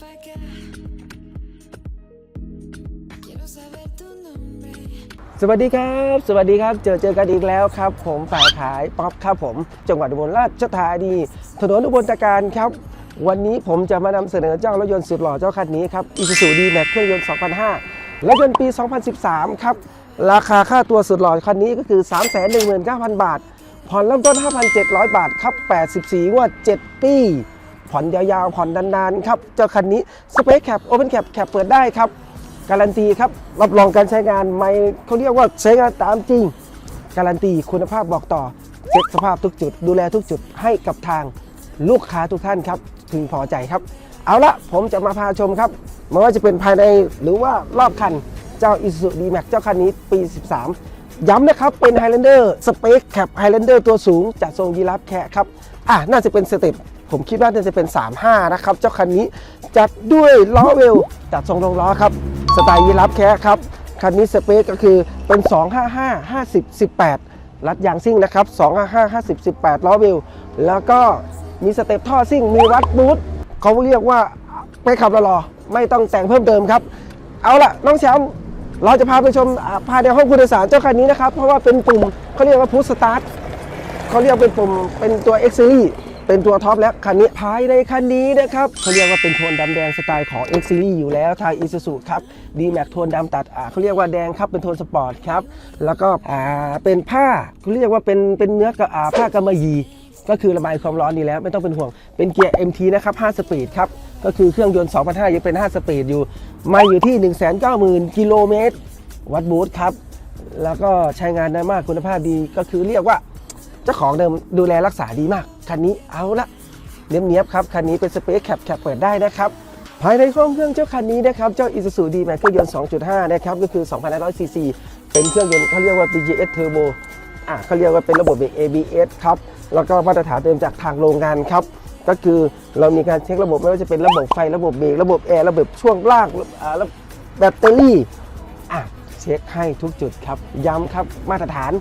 pa' acá. Quiero saber tu nombre. สวัสดีครับ สวัสดีครับ เจอเจอกันอีกแล้วครับ ผมฝ่ายขายป๊อปครับผม จังหวัดอุบลราชธานี ถนนอุบลตะการครับ วันนี้ผมจะมานำเสนอเจ้ารถยนต์สุดหล่อเจ้าคันนี้ครับ Isuzu D-Max เครื่องยนต์ 2005 และยนต์ปี 2013 ครับ ราคาค่าตัวสุดหล่อคันนี้ก็คือ 319,000 บาท ผ่อนเริ่มต้น 5,700 บาทครับ 84งวด 7 ปี ผ่อนยาวๆ ผ่อนนานๆ ครับ เจ้าคันนี้สเปคแคปโอเพนแคปแคปเปิดได้ครับ การันตีครับ รับรองการใช้งานไม่เขาเรียกว่าใช้งานตามจริง การันตีคุณภาพบอกต่อเช็คสภาพทุกจุด ดูแลทุกจุดให้กับทางลูกค้าทุกท่านครับพึงพอใจครับ เอาละผมจะมาพาชมครับไม่ว่าจะเป็นภายในหรือว่ารอบคันเจ้า Isuzu D-Max เจ้าคันนี้ปี 13 ย้ำนะครับเป็น Highlander Space Cap Highlander ตัวสูงจัดทรงยีราฟแคะครับ อะน่าจะเป็นสเต็ป ผมคิดว่าน่าจะเป็น 35 นะครับ เจ้าคันนี้จัดด้วยล้อเวลจัดทรงลงล้อครับ สไตล์ยีราฟแคะครับ คันนี้สเปคก็คือเป็น 255 50 18 รัดยางซิ่งนะครับ 255 50 18 ล้อเวลแล้วก็มีสเต็ปท่อซิ่ง มีวัดบูทเขาเรียกว่าไปขับรอไม่ต้องแต่งเพิ่มเติมครับ เอาล่ะ น้องแชมป์เราจะพาไปชมอ่าภายในห้องผู้โดยสารเจ้าคันนี้นะครับ เพราะว่าเป็นปุ่มเขาเรียกว่าพุชสตาร์ทเขาเรียกเป็นปุ่มเป็นตัว X Series เป็นตัวท็อปแล้วคันนี้ภายในคันนี้นะครับเขาเรียกว่าเป็นโทนดำแดงสไตล์ของ X Series อยู่แล้วทาง Isuzu ครับ D-Max โทนดำตัดอ่าเขาเรียกว่าแดงครับเป็นโทนสปอร์ตครับแล้วก็อ่าเป็นผ้าเขาเรียกว่าเป็นเป็นเนื้อกระอาผ้ากำมะหยี่ก็คือระบายความร้อนดีแล้วไม่ต้องเป็นห่วง เป็นเกียร์ MT นะครับ 5 สปีดครับ ก็คือเครื่องยนต์ 2,500 ยังเป็น 5 สปีดอยู่ มาอยู่ที่ 190,000 กิโลเมตร วัดบูทครับ แล้วก็ใช้งานได้มากคุณภาพดี ก็คือเรียกว่า เจ้าของเดิมดูแลรักษาดีมาก คันนี้เอาละเนียบๆครับคันนี้เป็นสเปซแคปแคปเปิดได้นะครับภายในห้องเครื่องเจ้าคันนี้นะครับ เจ้า Isuzu D-Max เครื่องยนต์ 2.5 นะครับ ก็คือ 2,500ซีซีเป็นเครื่องยนต์เขาเรียกว่า BGS Turbo อะเขาเรียกว่าเป็นระบบเบรก ABS ครับ แล้วก็มาตรฐานเดิมจากทางโรงงานครับ ก็คือเรามีการเช็คระบบไม่ว่าจะเป็นระบบไฟ ระบบเบรก ระบบแอร์ ระบบช่วงล่างอะแบตเตอรี่ อะ เช็คให้ทุกจุดครับ ย้ำครับ มาตรฐาน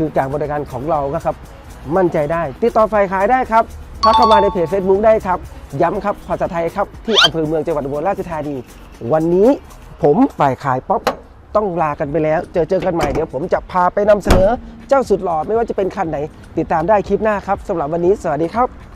คือการบริการของเราก็ครับ มั่นใจได้ ติดต่อฝ่ายขายได้ครับทักเข้ามาในเพจ Facebook ได้ครับ ย้ำครับภาษาไทยครับ ที่อำเภอเมืองจังหวัดอุบลราชธานี วันนี้ผมฝ่ายขายป๊อปต้องลากันไปแล้ว เจอเจอกันใหม่เดี๋ยวผมจะพาไปนำเสนอเจ้าสุดหล่อไม่ว่าจะเป็นคันไหน ติดตามได้คลิปหน้าครับสำหรับวันนี้สวัสดีครับ